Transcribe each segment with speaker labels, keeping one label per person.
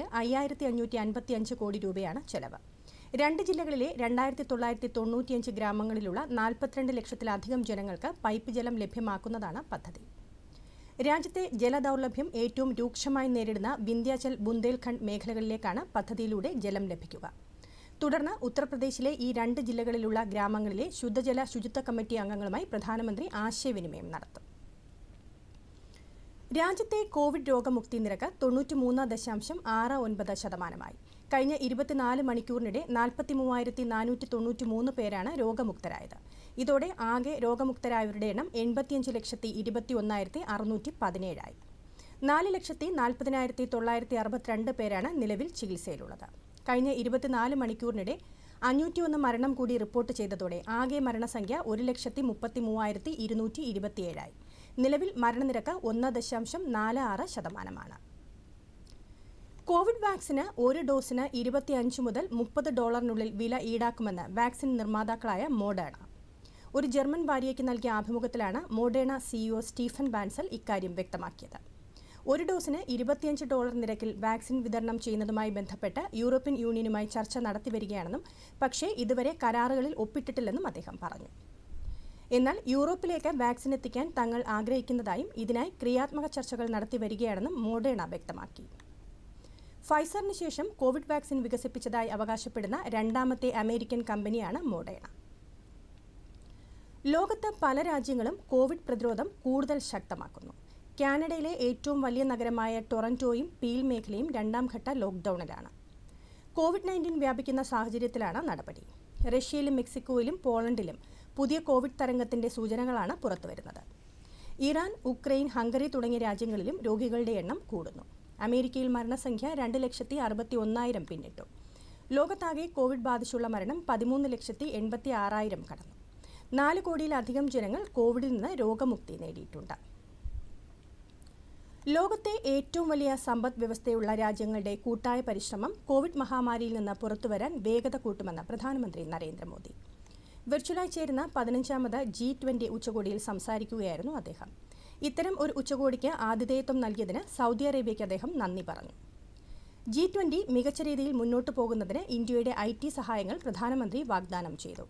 Speaker 1: അയ്യായിരത്തി അഞ്ഞൂറ്റി അൻപത്തി അഞ്ച് കോടി രൂപയാണ് ചെലവ്. രണ്ട് ജില്ലകളിലെ രണ്ടായിരത്തി തൊള്ളായിരത്തി തൊണ്ണൂറ്റിയഞ്ച് ഗ്രാമങ്ങളിലുള്ള നാൽപ്പത്തിരണ്ട് ലക്ഷത്തിലധികം ജനങ്ങൾക്ക് പൈപ്പ് ജലം ലഭ്യമാക്കുന്നതാണ് പദ്ധതി. രാജ്യത്തെ ജലദൗർലഭ്യം ഏറ്റവും രൂക്ഷമായി നേരിടുന്ന വിന്ധ്യാചൽ ബുന്ദേൽഖണ്ഡ് മേഖലകളിലേക്കാണ് പദ്ധതിയിലൂടെ ജലം ലഭിക്കുക. തുടർന്ന് ഉത്തർപ്രദേശിലെ ഈ രണ്ട് ജില്ലകളിലുള്ള ഗ്രാമങ്ങളിലെ ശുദ്ധജല ശുചിത്വ കമ്മിറ്റി അംഗങ്ങളുമായി പ്രധാനമന്ത്രി ആശയവിനിമയം നടത്തും. രാജ്യത്തെ കോവിഡ് രോഗമുക്തി നിരക്ക് തൊണ്ണൂറ്റിമൂന്ന് ദശാംശം ആറ് ഒൻപത് ശതമാനമായി. കഴിഞ്ഞ ഇരുപത്തിനാല് മണിക്കൂറിനിടെ നാൽപ്പത്തി മൂവായിരത്തി നാനൂറ്റി തൊണ്ണൂറ്റി മൂന്ന് പേരാണ് രോഗമുക്തരായത്. ഇതോടെ ആകെ രോഗമുക്തരായവരുടെ എണ്ണം എൺപത്തിയഞ്ച് ലക്ഷത്തി ഇരുപത്തി ഒന്നായിരത്തി അറുന്നൂറ്റി പതിനേഴായി. നാല് ലക്ഷത്തി നാൽപ്പതിനായിരത്തി തൊള്ളായിരത്തി അറുപത്തിരണ്ട് പേരാണ് നിലവിൽ ചികിത്സയിലുള്ളത്. കഴിഞ്ഞ ഇരുപത്തിനാല് മണിക്കൂറിനിടെ അഞ്ഞൂറ്റിയൊന്ന് മരണം കൂടി റിപ്പോർട്ട് ചെയ്തതോടെ ആകെ മരണസംഖ്യ ഒരു ലക്ഷത്തി മുപ്പത്തി മൂവായിരത്തി ഇരുന്നൂറ്റി ഇരുപത്തിയേഴായി. നിലവിൽ മരണനിരക്ക് ഒന്ന് ദശാംശം നാല് ആറ് ശതമാനമാണ്. കോവിഡ് വാക്സിന് ഒരു ഡോസിന് ഇരുപത്തിയഞ്ച് മുതൽ മുപ്പത് ഡോളറിനുള്ളിൽ വില ഈടാക്കുമെന്ന് വാക്സിൻ നിർമ്മാതാക്കളായ മോഡേണ. ഒരു ജർമ്മൻ വാരിയയ്ക്ക് നൽകിയ ആഭിമുഖ്യത്തിലാണ് മോഡേണ സിഇഒ സ്റ്റീഫൻ ബാൻസൽ ഇക്കാര്യം വ്യക്തമാക്കിയത്. ഒരു ഡോസിന് ഇരുപത്തിയഞ്ച് ഡോളർ നിരക്കിൽ വാക്സിൻ വിതരണം ചെയ്യുന്നതുമായി ബന്ധപ്പെട്ട് യൂറോപ്യൻ യൂണിയനുമായി ചർച്ച നടത്തിവരികയാണെന്നും പക്ഷേ ഇതുവരെ കരാറുകളിൽ ഒപ്പിട്ടിട്ടില്ലെന്നും അദ്ദേഹം പറഞ്ഞു. എന്നാൽ യൂറോപ്പിലേക്ക് വാക്സിൻ എത്തിക്കാൻ തങ്ങൾ ആഗ്രഹിക്കുന്നതായും ഇതിനായി ക്രിയാത്മക ചർച്ചകൾ നടത്തിവരികയാണെന്നും മോഡേണ വ്യക്തമാക്കി. ഫൈസറിന് ശേഷം കോവിഡ് വാക്സിൻ വികസിപ്പിച്ചതായി അവകാശപ്പെടുന്ന രണ്ടാമത്തെ അമേരിക്കൻ കമ്പനിയാണ് മോഡേണ. ലോകത്ത് പല രാജ്യങ്ങളും കോവിഡ് പ്രതിരോധം കൂടുതൽ ശക്തമാക്കുന്നു. കാനഡയിലെ ഏറ്റവും വലിയ നഗരമായ ടൊറന്റോയും പീൽ മേഖലയും രണ്ടാം ഘട്ട ലോക്ക്ഡൌണിലാണ്. കോവിഡ് നയന്റീൻ വ്യാപിക്കുന്ന സാഹചര്യത്തിലാണ് നടപടി. റഷ്യയിലും മെക്സിക്കോയിലും പോളണ്ടിലും പുതിയ കോവിഡ് തരംഗത്തിന്റെ സൂചനകളാണ് പുറത്തുവരുന്നത്. ഇറാൻ ഉക്രൈൻ ഹംഗറി തുടങ്ങിയ രാജ്യങ്ങളിലും രോഗികളുടെ എണ്ണം കൂടുന്നു. അമേരിക്കയിൽ മരണസംഖ്യ രണ്ട് ലക്ഷത്തി അറുപത്തി ഒന്നായിരം പിന്നിട്ടു. ലോകത്താകെ കോവിഡ് ബാധിച്ചുള്ള മരണം പതിമൂന്ന് ലക്ഷത്തി എൺപത്തി ആറായിരം കടന്നു. നാല് കോടിയിലധികം ജനങ്ങൾ കോവിഡിൽ നിന്ന് രോഗമുക്തി നേടിയിട്ടുണ്ട്. ലോകത്തെ ഏറ്റവും വലിയ സമ്പദ് വ്യവസ്ഥയുള്ള രാജ്യങ്ങളുടെ കൂട്ടായ പരിശ്രമം കോവിഡ് മഹാമാരിയിൽ നിന്ന് പുറത്തുവരാൻ വേഗത കൂട്ടുമെന്ന് പ്രധാനമന്ത്രി നരേന്ദ്രമോദി. വെർച്വലായി ചേരുന്ന പതിനഞ്ചാമത് ജി ട്വന്റി ഉച്ചകോടിയിൽ സംസാരിക്കുകയായിരുന്നു അദ്ദേഹം. ഇത്തരം ഒരു ഉച്ചകോടിക്ക് ആതിഥേയത്വം നൽകിയതിന് സൗദി അറേബ്യയ്ക്ക് അദ്ദേഹം നന്ദി പറഞ്ഞു. ജി ട്വന്റി മികച്ച രീതിയിൽ മുന്നോട്ട് പോകുന്നതിന് ഇന്ത്യയുടെ ഐ ടി സഹായങ്ങൾ പ്രധാനമന്ത്രി വാഗ്ദാനം ചെയ്തു.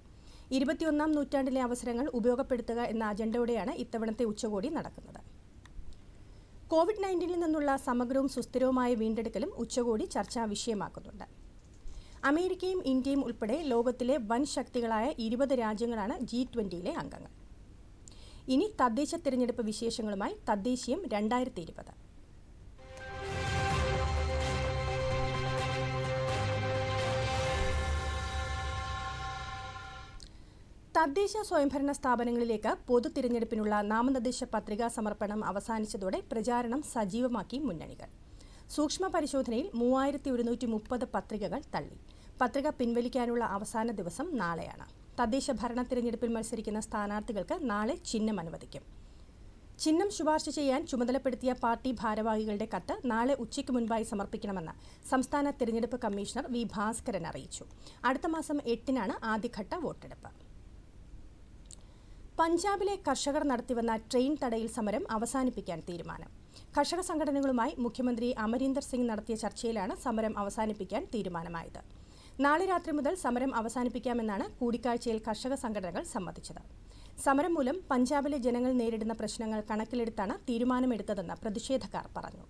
Speaker 1: ഇരുപത്തിയൊന്നാം നൂറ്റാണ്ടിലെ അവസരങ്ങൾ ഉപയോഗപ്പെടുത്തുക എന്ന അജണ്ടയോടെയാണ് ഇത്തവണത്തെ ഉച്ചകോടി നടക്കുന്നത്. കോവിഡ് നയന്റീനിൽ നിന്നുള്ള സമഗ്രവും സുസ്ഥിരവുമായ വീണ്ടെടുക്കലും ഉച്ചകോടി ചർച്ചാ വിഷയമാക്കുന്നുണ്ട്. അമേരിക്കയും ഇന്ത്യയും ഉൾപ്പെടെ ലോകത്തിലെ വൻ ശക്തികളായ ഇരുപത് രാജ്യങ്ങളാണ് ജി ട്വന്റിയിലെ അംഗങ്ങൾ. ഇനി തദ്ദേശ തിരഞ്ഞെടുപ്പ് വിശേഷങ്ങളുമായി തദ്ദേശീയം രണ്ടായിരത്തി ഇരുപത് തദ്ദേശ സ്വയംഭരണ സ്ഥാപനങ്ങളിലേക്ക് പൊതു തിരഞ്ഞെടുപ്പിനുള്ള നാമനിർദ്ദേശ പത്രികാ സമർപ്പണം അവസാനിച്ചതോടെ പ്രചാരണം സജീവമാക്കി മുന്നണികൾ. സൂക്ഷ്മ പരിശോധനയിൽ മൂവായിരത്തി ഒരുന്നൂറ്റി മുപ്പത് പത്രികകൾ തള്ളി. പത്രിക പിൻവലിക്കാനുള്ള അവസാന ദിവസം നാളെയാണ്. തദ്ദേശ ഭരണ തിരഞ്ഞെടുപ്പിൽ മത്സരിക്കുന്ന സ്ഥാനാർത്ഥികൾക്ക് നാളെ ചിഹ്നം അനുവദിക്കും. ചിഹ്നം ശുപാർശ ചെയ്യാൻ ചുമതലപ്പെടുത്തിയ പാർട്ടി ഭാരവാഹികളുടെ കത്ത് നാളെ ഉച്ചയ്ക്ക് മുൻപായി സമർപ്പിക്കണമെന്ന് സംസ്ഥാന തിരഞ്ഞെടുപ്പ് കമ്മീഷണർ വി ഭാസ്കരൻ അറിയിച്ചു. അടുത്ത മാസം എട്ടിനാണ് ആദ്യഘട്ട വോട്ടെടുപ്പ്. പഞ്ചാബിലെ കർഷകർ നടത്തിവന്ന ട്രെയിൻ തടയിൽ സമരം അവസാനിപ്പിക്കാൻ തീരുമാനം. കർഷക സംഘടനകളുമായി മുഖ്യമന്ത്രി അമരീന്ദർ സിംഗ് നടത്തിയ ചർച്ചയിലാണ് സമരം അവസാനിപ്പിക്കാൻ തീരുമാനമായത്. നാളെ രാത്രി മുതൽ സമരം അവസാനിപ്പിക്കാമെന്നാണ് കൂടിക്കാഴ്ചയിൽ കർഷക സംഘടനകൾ സമ്മതിച്ചത്. സമരം മൂലം പഞ്ചാബിലെ ജനങ്ങൾ നേരിടുന്ന പ്രശ്നങ്ങൾ കണക്കിലെടുത്താണ് തീരുമാനമെടുത്തതെന്ന് പ്രതിഷേധക്കാർ പറഞ്ഞു.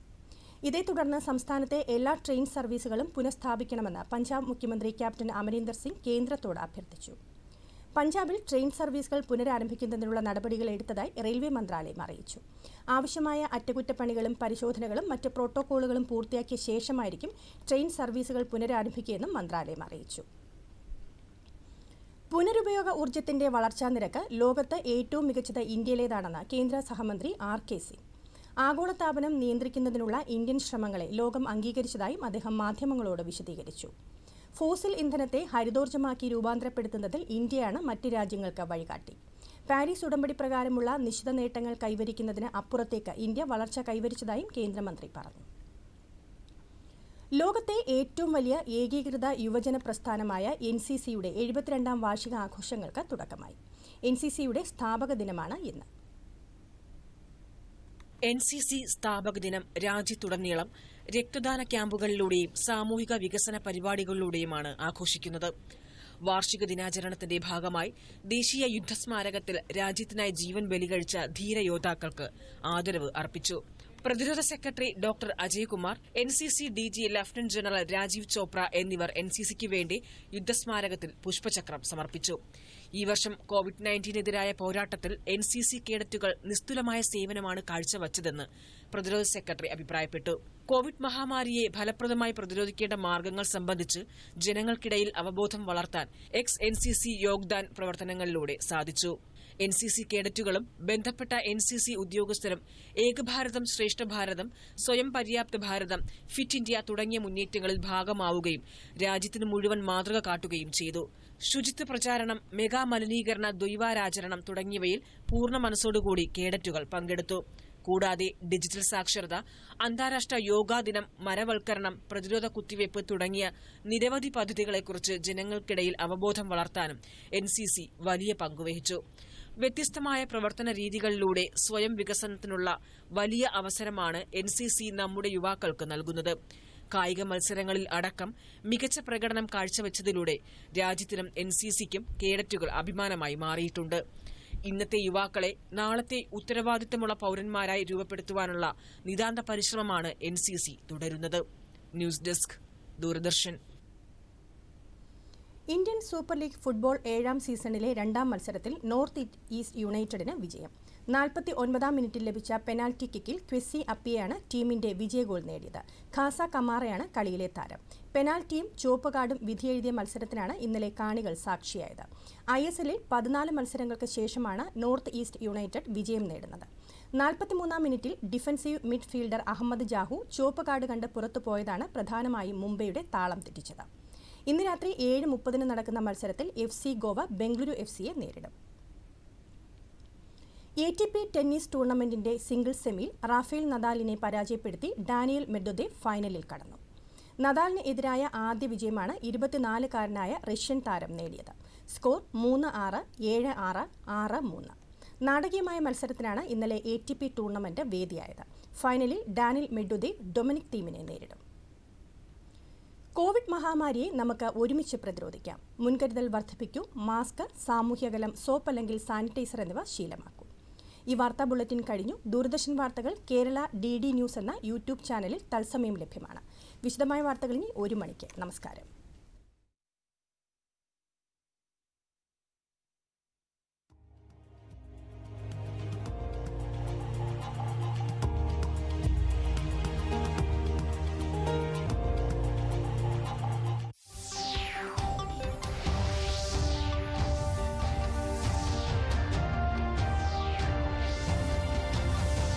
Speaker 1: ഇതേ തുടർന്ന് സംസ്ഥാനത്തെ എല്ലാ ട്രെയിൻ സർവീസുകളും പുനഃസ്ഥാപിക്കണമെന്ന് പഞ്ചാബ് മുഖ്യമന്ത്രി ക്യാപ്റ്റൻ അമരീന്ദർ സിംഗ് കേന്ദ്രത്തോട് അഭ്യർത്ഥിച്ചു. പഞ്ചാബിൽ ട്രെയിൻ സർവീസുകൾ പുനരാരംഭിക്കുന്നതിനുള്ള നടപടികൾ എടുത്തതായി റെയിൽവേ മന്ത്രാലയം അറിയിച്ചു. ആവശ്യമായ അറ്റകുറ്റപ്പണികളും പരിശോധനകളും മറ്റ് പ്രോട്ടോക്കോളുകളും പൂർത്തിയാക്കിയ ശേഷമായിരിക്കും ട്രെയിൻ സർവീസുകൾ പുനരാരംഭിക്കുകയെന്നും മന്ത്രാലയം അറിയിച്ചു. പുനരുപയോഗ ഊർജത്തിന്റെ വളർച്ചാ നിരക്ക് ലോകത്ത് ഏറ്റവും മികച്ചത് ഇന്ത്യയിലേതാണെന്ന് കേന്ദ്ര സഹമന്ത്രി ആർ കെ സിംഗ്. ആഗോളതാപനം നിയന്ത്രിക്കുന്നതിനുള്ള ഇന്ത്യൻ ശ്രമങ്ങളെ ലോകം അംഗീകരിച്ചതായും അദ്ദേഹം മാധ്യമങ്ങളോട് വിശദീകരിച്ചു. ഫോസിൽ ഇന്ധനത്തെ ഹരിതോർജമാക്കി രൂപാന്തരപ്പെടുത്തുന്നതിൽ ഇന്ത്യയാണ് മറ്റ് രാജ്യങ്ങൾക്ക് വഴികാട്ടി. പാരീസ് ഉടമ്പടി പ്രകാരമുള്ള നിശ്ചിത നേട്ടങ്ങൾ കൈവരിക്കുന്നതിന് അപ്പുറത്തേക്ക് ഇന്ത്യ വളർച്ച കൈവരിച്ചതായും കേന്ദ്രമന്ത്രി പറഞ്ഞു. ലോകത്തെ ഏറ്റവും വലിയ ഏകീകൃത യുവജന പ്രസ്ഥാനമായ എൻ സി സിയുടെ എഴുപത്തിരണ്ടാം വാർഷിക ആഘോഷങ്ങൾക്ക് തുടക്കമായി. എൻ സി സിയുടെ സ്ഥാപക ദിനമാണ് ഇന്ന്.
Speaker 2: എൻ സി സി സ്ഥാപക ദിനം രാജ്യത്തുടനീളം രക്തദാന ക്യാമ്പുകളിലൂടെയും സാമൂഹിക വികസന പരിപാടികളിലൂടെയുമാണ് ആഘോഷിക്കുന്നത്. വാർഷിക ദിനാചരണത്തിന്റെ ഭാഗമായി ദേശീയ യുദ്ധസ്മാരകത്തിൽ രാജ്യത്തിനായി ജീവൻ ബലികഴിച്ച ധീരയോദ്ധാക്കൾക്ക് ആദരവ് അർപ്പിച്ചു. പ്രതിരോധ secretary doctor Ajaykumar N C C D G lieutenant general Rajeev Chopra എന്നിവർ എൻ സി സിക്ക് വേണ്ടി യുദ്ധസ്മാരകത്തിൽ പുഷ്പചക്രം സമർപ്പിച്ചു. ഈ വർഷം കോവിഡ് നയന്റീനെതിരായ പോരാട്ടത്തിൽ എൻ സി സി കേഡറ്റുകൾ നിസ്തുലമായ സേവനമാണ് കാഴ്ചവച്ചതെന്ന് പ്രതിരോധ സെക്രട്ടറി അഭിപ്രായപ്പെട്ടു. കോവിഡ് മഹാമാരിയെ ഫലപ്രദമായി പ്രതിരോധിക്കേണ്ട മാർഗങ്ങൾ സംബന്ധിച്ച് ജനങ്ങൾക്കിടയിൽ അവബോധം വളർത്താൻ X N C C Yogdan പ്രവർത്തനങ്ങളിലൂടെ സാധിച്ചു. എൻ സി സി കേഡറ്റുകളും ബന്ധപ്പെട്ട എൻ സി സി ഉദ്യോഗസ്ഥരും ഏകഭാരതം ശ്രേഷ്ഠ ഭാരതം സ്വയം പര്യാപ്ത ഭാരതം ഫിറ്റ് ഇന്ത്യ തുടങ്ങിയ മുന്നേറ്റങ്ങളിൽ ഭാഗമാവുകയും രാജ്യത്തിന് മുഴുവൻ മാതൃക കാട്ടുകയും ചെയ്തു. ശുചിത്വ പ്രചാരണം മെഗാ മലിനീകരണ ദ്വൈവാരാചരണം തുടങ്ങിയവയിൽ പൂർണ മനസ്സോടുകൂടി കേഡറ്റുകൾ പങ്കെടുത്തു. കൂടാതെ ഡിജിറ്റൽ സാക്ഷരത അന്താരാഷ്ട്ര യോഗാ ദിനം മരവൽക്കരണം പ്രതിരോധ കുത്തിവയ്പ് തുടങ്ങിയ നിരവധി പദ്ധതികളെക്കുറിച്ച് ജനങ്ങൾക്കിടയിൽ അവബോധം വളർത്താനും എൻ വലിയ പങ്കുവഹിച്ചു വ്യത്യസ്തമായ പ്രവർത്തന രീതികളിലൂടെ സ്വയം വികസനത്തിനുള്ള വലിയ അവസരമാണ് എൻ നമ്മുടെ യുവാക്കൾക്ക് നൽകുന്നത്. കായിക മത്സരങ്ങളിൽ അടക്കം മികച്ച പ്രകടനം കാഴ്ചവെച്ചതിലൂടെ രാജ്യത്തിനും എൻ സി സിക്കും കേഡറ്റുകൾ അഭിമാനമായി മാറിയിട്ടുണ്ട്. ഇന്നത്തെ യുവാക്കളെ നാളത്തെ ഉത്തരവാദിത്തമുള്ള പൌരന്മാരായി രൂപപ്പെടുത്തുവാനുള്ള നിതാന്ത പരിശ്രമമാണ് എൻ സി സി തുടരുന്നത്. News desk Doordarshan.
Speaker 1: Indian super league football ഏഴാം സീസണിലെ രണ്ടാം മത്സരത്തിൽ നോർത്ത് ഈസ്റ്റ് യുണൈറ്റഡിന് വിജയം. നാൽപ്പത്തി ഒൻപതാം മിനിറ്റിൽ ലഭിച്ച പെനാൽറ്റി കിക്കിൽ ക്വിസി അപ്പിയാണ് ടീമിന്റെ വിജയ ഗോൾ നേടിയത്. ഖാസ കമാറയാണ് കളിയിലെ താരം. പെനാൽറ്റിയും ചുവപ്പ് കാർഡും വിധിയെഴുതിയ മത്സരത്തിനാണ് ഇന്നലെ കാണികൾ സാക്ഷിയായത്. ഐ എസ് എല്ലിൽ പതിനാല് മത്സരങ്ങൾക്ക് ശേഷമാണ് നോർത്ത് ഈസ്റ്റ് യുണൈറ്റഡ് വിജയം നേടുന്നത്. നാൽപ്പത്തിമൂന്നാം മിനിറ്റിൽ ഡിഫൻസീവ് മിഡ്ഫീൽഡർ അഹമ്മദ് ജാഹു ചുവപ്പ് കാർഡ് കണ്ട് പുറത്തു പോയതാണ് പ്രധാനമായും മുംബൈയുടെ താളം തെറ്റിച്ചത്. ഇന്ന് രാത്രി ഏഴ് മുപ്പതിന് നടക്കുന്ന മത്സരത്തിൽ F C Goa Bengaluru F സിയെ നേരിടും. എ ടി പി ടെന്നീസ് ടൂർണമെന്റിന്റെ സിംഗിൾ സെമിയിൽ റാഫേൽ നദാലിനെ പരാജയപ്പെടുത്തി ഡാനിയൽ മെഡ്വദേവ് ഫൈനലിൽ കടന്നു. നദാലിന് എതിരായ ആദ്യ വിജയമാണ് ഇരുപത്തിനാലുകാരനായ റഷ്യൻ താരം നേടിയത്. സ്കോർ മൂന്ന് ആറ് ഏഴ് ആറ് ആറ് മൂന്ന്. നാടകീയമായ മത്സരത്തിനാണ് ഇന്നലെ എ ടി പി ടൂർണമെന്റ് വേദിയായത്. ഫൈനലിൽ ഡാനിൽ മെഡ്വദേവ് ഡൊമിനിക് ടീമിനെ നേരിടും. കോവിഡ് മഹാമാരിയെ നമുക്ക് ഒരുമിച്ച് പ്രതിരോധിക്കാം. മുൻകരുതൽ വർദ്ധിപ്പിക്കൂ. മാസ്ക് സാമൂഹ്യകലം സോപ്പ് അല്ലെങ്കിൽ സാനിറ്റൈസർ എന്നിവ ശീലമാക്കൂ. ഈ വാർത്താ ബുള്ളറ്റിൻ കഴിഞ്ഞു. ദൂരദർശൻ വാർത്തകൾ കേരള ഡി ഡി ന്യൂസ് എന്ന യൂട്യൂബ് ചാനലിൽ തത്സമയം ലഭ്യമാണ്. വിശദമായ വാർത്തകൾ ഇനി ഒരു മണിക്ക്. നമസ്കാരം.